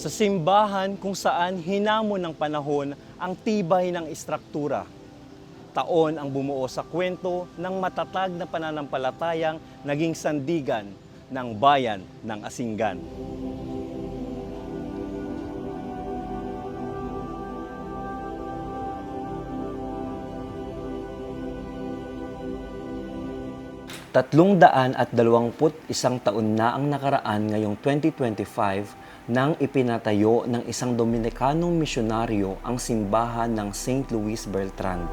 Sa simbahan kung saan hinamon ng panahon ang tibay ng istruktura. Taon ang bumuo sa kwento ng matatag na pananampalatayang naging sandigan ng bayan ng Asinggan. Tatlong daan at dalawamput isang taon na ang nakaraan ngayong 2025 nang ipinatayo ng isang Dominikanong misyonaryo ang simbahan ng St. Louis Bertrand.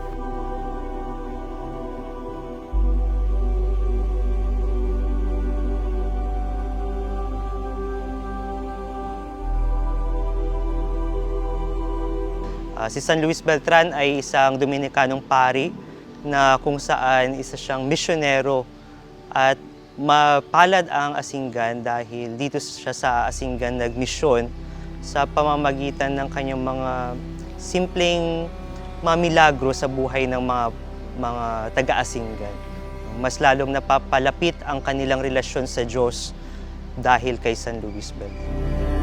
Ah, si San Luis Beltran ay isang Dominikanong pari na kung saan isa siyang misyonero at mapalad ang Asinggan dahil dito siya sa Asinggan nagmisyon sa pamamagitan ng kanyang mga simpleng mga milagro sa buhay ng mga mga taga-Asinggan. Mas lalong napapalapit ang kanilang relasyon sa Diyos dahil kay San Luis Beltran.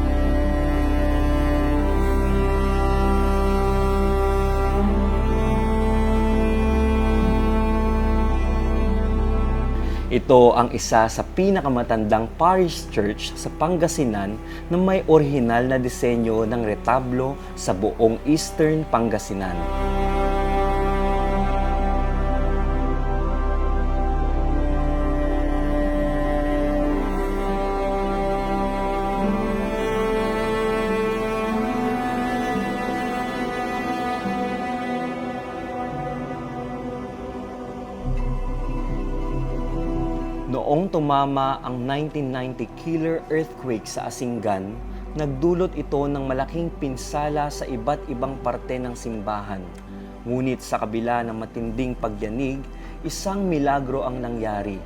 Ito ang isa sa pinakamatandang parish church sa Pangasinan na may orihinal na disenyo ng retablo sa buong Eastern Pangasinan. Noong tumama ang 1990 killer earthquake sa Asinggan, nagdulot ito ng malaking pinsala sa iba't ibang parte ng simbahan. Ngunit sa kabila ng matinding pagyanig, isang milagro ang nangyari.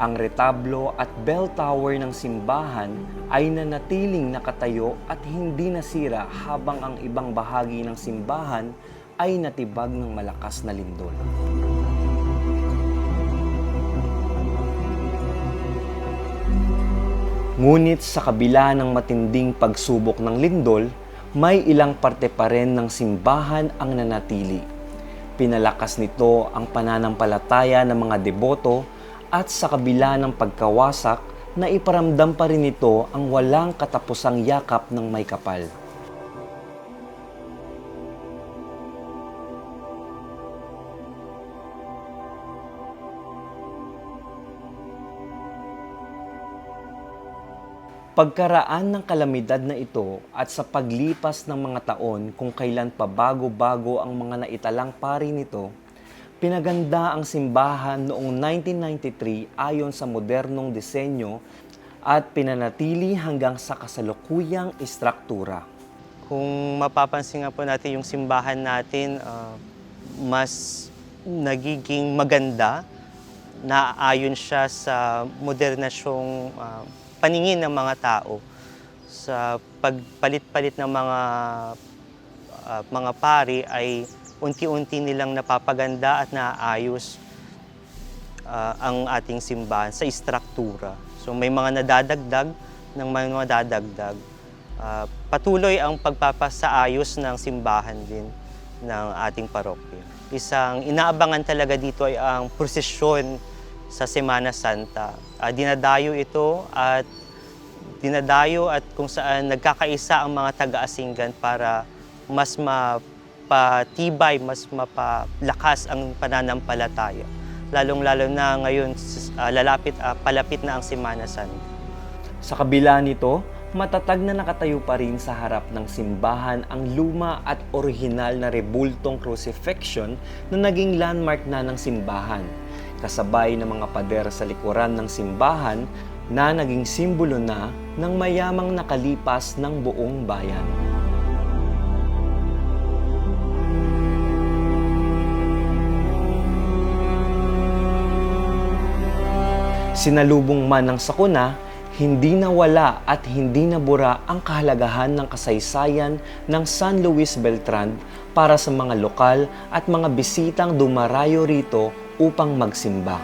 Ang retablo at bell tower ng simbahan ay nanatiling nakatayo at hindi nasira habang ang ibang bahagi ng simbahan ay natibag ng malakas na lindol. Ngunit sa kabila ng matinding pagsubok ng lindol, may ilang parte pa rin ng simbahan ang nanatili. Pinalakas nito ang pananampalataya ng mga deboto at sa kabila ng pagkawasak, na iparamdam pa rin nito ang walang katapusang yakap ng may kapal. Pagkaraan ng kalamidad na ito at sa paglipas ng mga taon kung kailan pa bago-bago ang mga naitalang pari nito, pinaganda ang simbahan noong 1993 ayon sa modernong disenyo at pinanatili hanggang sa kasalukuyang istruktura. Kung mapapansin nga po natin yung simbahan natin, ah, mas nagiging maganda na ayon siya sa modernasyong ah, paningin ng mga tao sa pagpalit-palit ng mga ah, mga pari ay unti-unti nilang napapaganda at naayos ah, ang ating simbahan sa istruktura. So may mga nadadagdag ng mga dadagdag. Ah, patuloy ang pagpapasaayos ng simbahan din ng ating parokya. Isang inaabangan talaga dito ay ang prosesyon sa Semana Santa. Ah, dinadayo ito at dinadayo at kung saan nagkakaisa ang mga taga-asinggan para mas mapatibay, mas mapalakas ang pananampalataya. Lalong-lalo na ngayon ah, lalapit, ah, palapit na ang Semana Santa. Sa kabila nito, matatag na nakatayo pa rin sa harap ng simbahan ang luma at orihinal na rebultong crucifixion na naging landmark na ng simbahan. Kasabay ng mga pader sa likuran ng simbahan na naging simbolo na ng mayamang nakalipas ng buong bayan. Sinalubong man ng sakuna, hindi nawala at hindi nabura ang kahalagahan ng kasaysayan ng San Luis Beltran para sa mga lokal at mga bisitang dumarayo rito upang magsimba.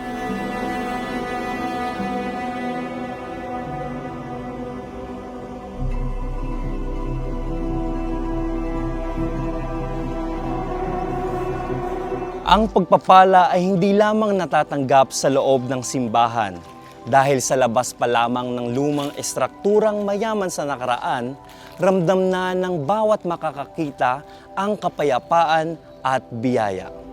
Ang pagpapala ay hindi lamang natatanggap sa loob ng simbahan. Dahil sa labas pa lamang ng lumang estrukturang mayaman sa nakaraan, ramdam na ng bawat makakakita ang kapayapaan at biyaya.